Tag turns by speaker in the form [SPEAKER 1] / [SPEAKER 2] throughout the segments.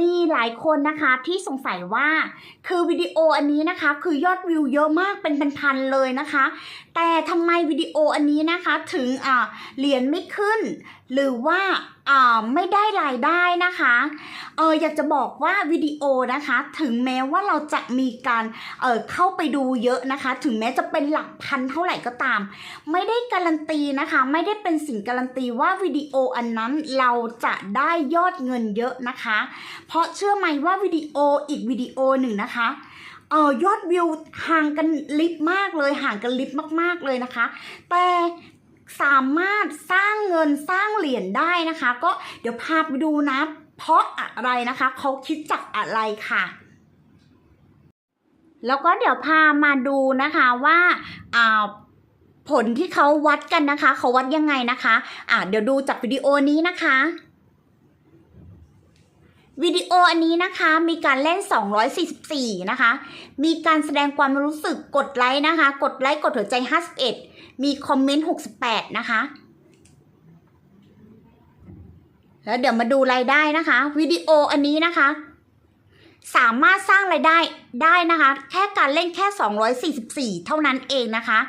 [SPEAKER 1] มีหลายคนนะคะที่สงสัยว่าคือวิดีโออันนี้นะคะคือยอดวิวเยอะมากเป็นพันๆเลยนะคะ แต่ทำไมวิดีโออันนี้นะคะถึงอ่าเหรียญไม่ขึ้น หรือว่าไม่ได้รายได้นะคะเอออยากจะบอกว่าวิดีโอนะคะ ถึงแม้ว่าเราจะมีการเออเข้าไปดูเยอะนะคะ ถึงแม้จะเป็นหลักพันเท่าไหร่ก็ตาม ไม่ได้การันตีนะคะ ไม่ได้เป็นสิ่งการันตีว่าวิดีโออันนั้นเราจะได้ยอดเงินเยอะนะคะ เพราะเชื่อไหมว่าวิดีโออีกวิดีโอหนึ่งนะคะเออยอดวิวห่างกันลิบมากเลยห่างกันลิบมากๆเลยนะคะ แต่ สามารถสร้างเงินสร้างเหรียญได้นะคะ ก็เดี๋ยวพาไปดูนะ เพราะอะไรนะคะเขาคิดจากอะไรค่ะ แล้วก็เดี๋ยวพามาดูนะคะว่าอ่าผลที่เขาวัดกันนะคะ เขาวัดยังไงนะคะ อ่าเดี๋ยวดูจากวิดีโอนี้นะคะ วิดีโออันนี้นะคะมีการเล่น 244 นะคะ มีการแสดงความรู้สึกกดไลค์นะคะ กดไลค์กดหัวใจ 51 มีคอมเมนต์ 68 นะคะ แล้วเดี๋ยวมาดูรายได้นะคะวิดีโออันนี้นะคะ สามารถสร้างรายได้ได้นะคะ แค่การเล่นแค่ 244 เท่านั้นเองนะคะ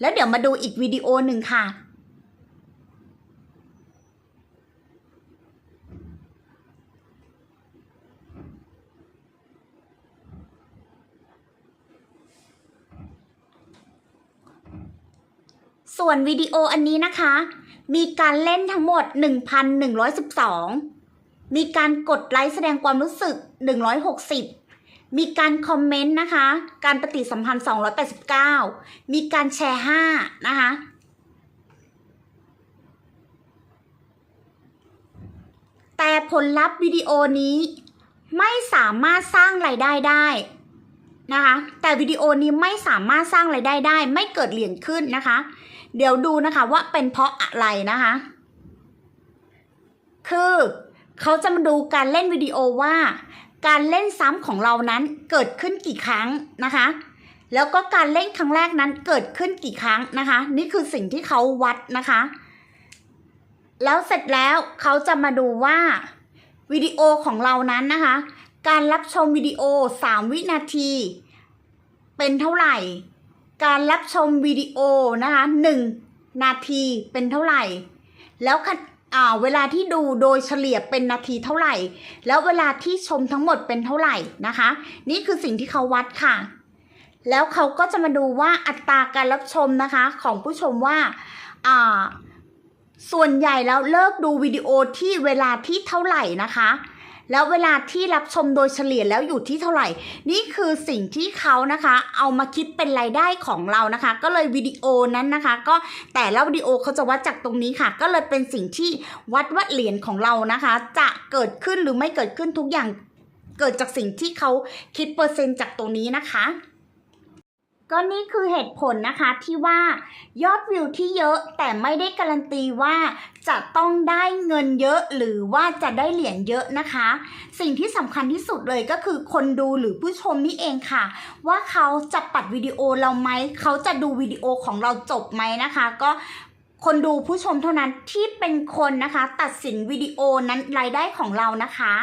[SPEAKER 1] แล้วเดี๋ยวมาดูอีกวิดีโอหนึ่งค่ะ ส่วนวิดีโออันนี้นะคะ มีการเล่นทั้งหมด 1,112 มีการกดไลค์แสดงความรู้สึก 160 มีการคอมเมนต์นะคะ การปฏิสัมพันธ์ 289 มีการแชร์ 5 นะคะแต่ผลลัพธ์วิดีโอนี้ไม่สามารถสร้างรายได้ได้ นะคะแต่วิดีโอนี้ไม่สามารถสร้างรายได้ได้ ไม่เกิดเหรียญขึ้นนะคะ เดี๋ยวดูนะคะว่าเป็นเพราะอะไรนะคะ คือเขาจะมาดูการเล่นวิดีโอว่า การเล่นซ้ำของเรานั้นเกิดขึ้นกี่ครั้งนะคะ แล้วก็การเล่นครั้งแรกนั้นเกิดขึ้นกี่ครั้งนะคะ นี่คือสิ่งที่เขาวัดนะคะ แล้วเสร็จแล้วเขาจะมาดูว่าวิดีโอของเรานั้นนะคะ การรับชมวิดีโอ 3 วินาที เป็นเท่าไหร่ การรับชมวิดีโอนะคะ1นาทีเป็นเท่าไหร่ แล้วเวลาที่ดูโดยเฉลี่ยเป็นนาทีเท่าไหร่ แล้วเวลาที่ชมทั้งหมดเป็นเท่าไหร่นะคะ นี่คือสิ่งที่เขาวัดค่ะ แล้วเขาก็จะมาดูว่าอัตราการรับชมนะคะของผู้ชมว่าส่วนใหญ่แล้วเลิกดูวิดีโอที่เวลาที่เท่าไหร่นะคะ แล้วเวลาที่รับชมโดยเฉลี่ยแล้วอยู่ที่เท่าไหร่ นี่คือสิ่งที่เขานะคะ เอามาคิดเป็นรายได้ของเรานะคะ ก็เลยวิดีโอนั้นนะคะ ก็แต่ละวิดีโอเขาจะวัดจากตรงนี้ค่ะ ก็เลยเป็นสิ่งที่วัดวัดเหรียญของเรานะคะ จะเกิดขึ้นหรือไม่เกิดขึ้นทุกอย่างเกิดจากสิ่งที่เขาคิดเปอร์เซ็นต์จากตรงนี้นะคะ ก็นี่คือเหตุผลนะคะที่ว่ายอดวิวที่เยอะแต่ไม่ได้การันตีว่าจะต้องได้เงินเยอะหรือว่าจะได้เหรียญเยอะนะคะ สิ่งที่สำคัญที่สุดเลยก็คือคนดูหรือผู้ชมนี่เองค่ะ ว่าเขาจะปัดวิดีโอเราไหมเขาจะดูวิดีโอของเราจบไหมนะคะ ก็คนดูผู้ชมเท่านั้นที่เป็นคนนะคะ ตัดสินวิดีโอนั้นรายได้ของเรานะคะ